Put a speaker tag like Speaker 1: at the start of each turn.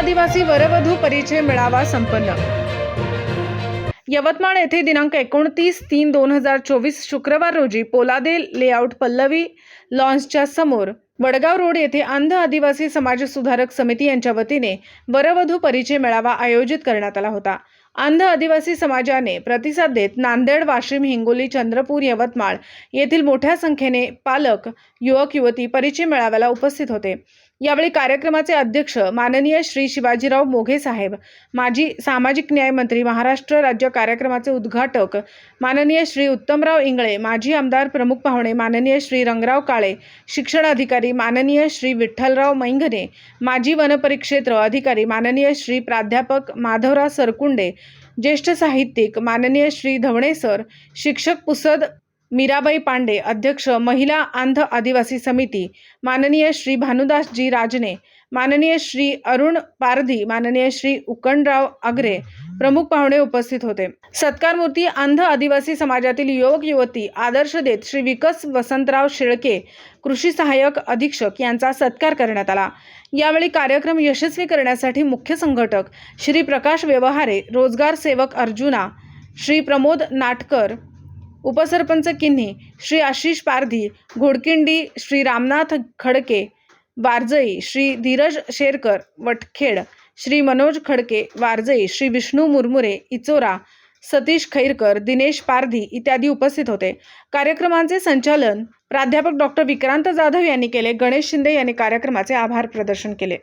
Speaker 1: आदिवासी वरवधू परिचय मेळावा संपन्न. यवतमाळ येथे दिनांक एकोणतीस तीन दोन हजार चोवीस शुक्रवार रोजी पोलादे लेआउट पल्लवी लॉन्सच्या समोर वडगाव रोड येथे अंध आदिवासी समाज सुधारक समिती यांच्या वतीने वरवधू परिचय मेळावा आयोजित करण्यात आला होता. अंध आदिवासी समाजाने प्रतिसाद देत नांदेड वाशिम हिंगोली चंद्रपूर यवतमाळ येथील मोठ्या संख्येने पालक युवक युवती परिचय मेळाव्याला उपस्थित होते. यावेळी कार्यक्रमाचे अध्यक्ष माननीय श्री शिवाजीराव मोघे साहेब माजी सामाजिक न्याय मंत्री महाराष्ट्र राज्य कार्यक्रमाचे उद्घाटक माननीय श्री उत्तमराव इंगळे माजी आमदार प्रमुख पाहुणे माननीय श्री रंगराव काळे शिक्षण अधिकारी माननीय श्री विठ्ठलराव मैंगणे माजी वनपरिक्षेत्र अधिकारी माननीय श्री प्राध्यापक माधवराव सरकुंडे ज्येष्ठ साहित्यिक माननीय श्री धवणे सर शिक्षक पुसद मीराबाई पांडे अध्यक्ष महिला आंध आदिवासी समिती माननीय श्री भानुदासजी राजने माननीय श्री अरुण पारधी माननीय श्री उकणराव आगरे प्रमुख पाहुणे उपस्थित होते. सत्कार मूर्ती अंध आदिवासी समाजातील युवक युवती आदर्श देत श्री विकस वसंतराव शेळके कृषी सहाय्यक अधीक्षक यांचा सत्कार करण्यात आला. यावेळी कार्यक्रम यशस्वी करण्यासाठी मुख्य संघटक श्री प्रकाश व्यवहारे रोजगार सेवक अर्जुना श्री प्रमोद नाटकर उपसरपंच किन्ही श्री आशिष पारधी घोडकिंडी श्री रामनाथ खडके वारजई श्री धीरज शेरकर वटखेड श्री मनोज खडके वारजई श्री विष्णू मुरमुरे इचोरा सतीश खैरकर दिनेश पारधी इत्यादी उपस्थित होते. कार्यक्रमांचे संचालन प्राध्यापक डॉक्टर विक्रांत जाधव यांनी केले. गणेश शिंदे यांनी कार्यक्रमाचे आभार प्रदर्शन केले.